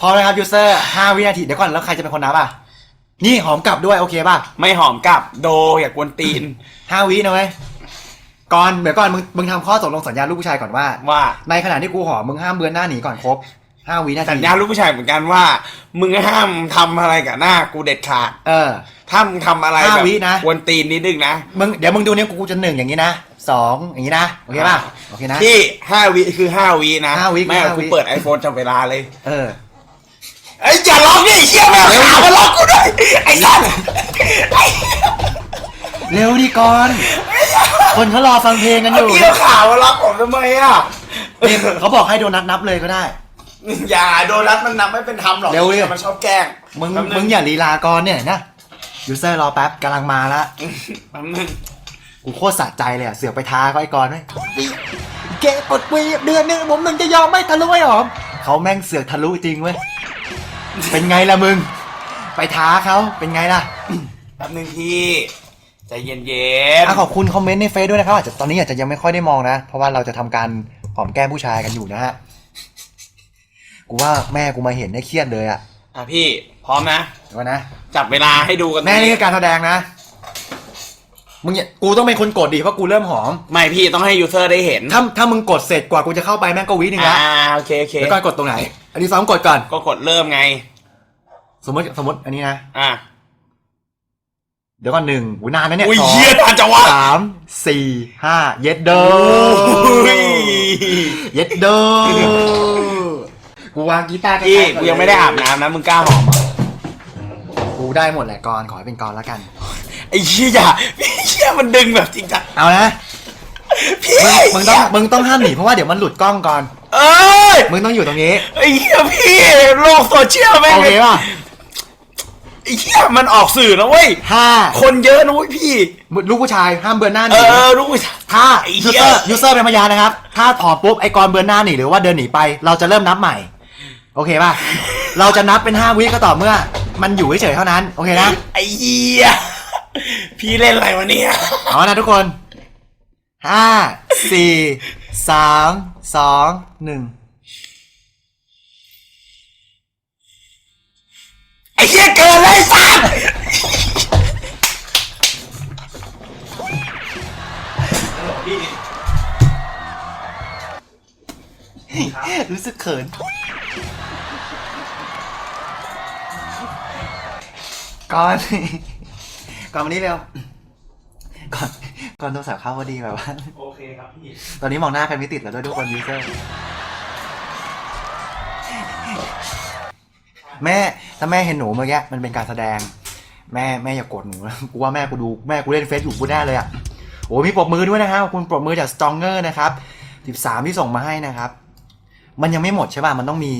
พร้อมนะครับยูเซอร์ห้าวินาทีเดี๋ยวก่อนแล้วใครจะเป็นคนนับอะ นี่หอมกลับด้วยโอเคป่ะไม่หอมกลับโดอย่ากวนตีน ห้าวินะเว้ยก่อนเดี๋ยวก่อนมึงมึงทำข้อตกลงสัญญาลูกผู้ชายก่อนว่า ว่าในขณะที่กูหอมมึงห้ามเบือนหน้าหนีก่อนครบห้าวินาทีสัญญาลูกผู้ชายเหมือนกันว่า มึงห้ามทำอะไรกับหน้ากูเด็ดขาด เออ ถ้ามึงทำอะไรห้าแบบวินะ กวนตีนนิดนึงนะ มึงเดี๋ยวมึงดูเนี่ยกูจะหนึ่งอย่างนี้นะสองอย่างนี้นะโอเคป่ะโอเคนะ ที่ห้าวิคือห้าวินะห้าวิคือไม่เอาห้าวิ กูเปิดไอโฟนจับเวลาเลย เออ ไอ้ยอย่าล็อกดิไอ้เชี่ยแม่งขามาล็อกกูด้วยไอ้สัสไอ้เร็วดิก่อน คนเขารอฟังเพลงกันอยู่เกี่ยวขามาล็อกผมทำไมอะนี่เขาบอกให้โดนัทนับเลยก็ได้ อย่าโดนัทมันนับไม่เป็นธรรมหรอกเร็วดิ มันชอบแกล้งมึงแป๊บนึมึงอย่าลีลาก่อนเนี่ยนะยูเซอร์รอแป๊บกำลังมาละแป๊บนึงกูโคตรสะใจเลยอะเสือกไปท้าเขาไอ้กอนไหมเกะปดวีเดือนหนึงผมมึงจะยอมไม่ทะลุไอ้หอมเขาแม่งเสือกทะลุจริงเว้ย เป็นไงล่ะมึง ไปท้าเขาเป็นไงล่ะแป๊บนึงพี่ใจเย็นๆอะขอบคุณคอมเมนต์ในเฟซด้วยนะครับอาจจะตอนนี้อาจจะยังไม่ค่อยได้มองนะ เพราะว่าเราจะทำการหอมแก้มผู้ชายกันอยู่นะฮะ กูว่าแม่กูมาเห็นได้เครียดเลยอะอะพี่ พร้อมนะเดี๋ยวก่อนนะ จับเวลาให้ดูกันแม่นี่คือการแสดงนะ มึงอย่ากูต้องเป็นคนกดดิเพราะกูเริ่มหอม ไม่พี่ต้องให้ยูเซอร์ได้เห็นถ้าถ้ามึงกดเสร็จกว่ากูจะเข้าไปแม่งก็วิหนึ่งละอ่าโอเคโอเคเดี๋ยวก่อนกดตรงไหน อันนี้ซ้อมกดก่อน ก็กดเริ่มไง สมมติสมมติอันนี้นะ อะเดี๋ยวก่อนหนึ่งหูนานนะเนี่ยอุ้ยสองเฮียทานจังวะสามสี่ห้าเย็ดเดอโอ้ยเย็ดเดอกูวางกีตาร์ใกล้ๆพี่ก่อนกูยังไม่ได้อาบน้ำนะมึงกล้าหอมเหรอกูได้หมดแหละกอนขอให้เป็นกอนแล้วกัน ไอ้เชี่ยอย่าพี่เชี่ยมันดึงแบบจริงจังเอานะพี่มึงมึงต้องมึงต้องห้ามหนีเพราะว่าเดี๋ยวมันหลุดกล้องก่อน เอ้ยมึงต้องอยู่ตรงนี้ ไอ้เหี้ยพี่โลกโซเชียลแม่งโอเคป่ะไอ้เหี้ยมันออกสื่อนะเว้ยห้าคนเยอะนะเว้ยพี่ ลูกผู้ชายห้ามเบือนหน้าหเอนีอรู้ไหม ถ้าไอ้ยูเหี้เซยอร์ยูเซอร์เป็นพยานนะครับ ถ้าถอดปุ๊บไอ้กรเบือนหน้าหนีหรือว่าเดินหนีไป เราจะเริ่มนับใหม่ โอเคป่ะ เราจะนับเป็นห้าวิก็ต่อเมื่อ มันอยู่เฉยๆเท่านั้น โอเคนะ ไอ้เหี้ย พี่เล่นอะไรวะเนี่ย เอานะทุกคนห้าสี่สามสองหนึ่งไอ้เหี้ยเกินเลยสัสรู้สึกเขินก่อน ก่อนวันนี้เร็ว ก่อนก่อนโทรศัพท์เข้าพอดีแบบว่า โอเคครับพี่ ตอนนี้มองหน้ากันไม่ติดแล้วด้วยทุกคนยูเซอร์แม่ถ้าแม่เห็นหนูเมื่อกี้มันเป็นการแสดง แม่แม่อย่ากดหนูนะกูว่าแม่กูดูแม่กูเล่นเฟซอยู่กูแน่เลยอะโอ้มีปรบมือด้วยนะครับขอบคุณปรบมือจาก Stronger นะครับ13ที่ส่งมาให้นะครับ มันยังไม่หมดใช่ป่ะมันต้องมี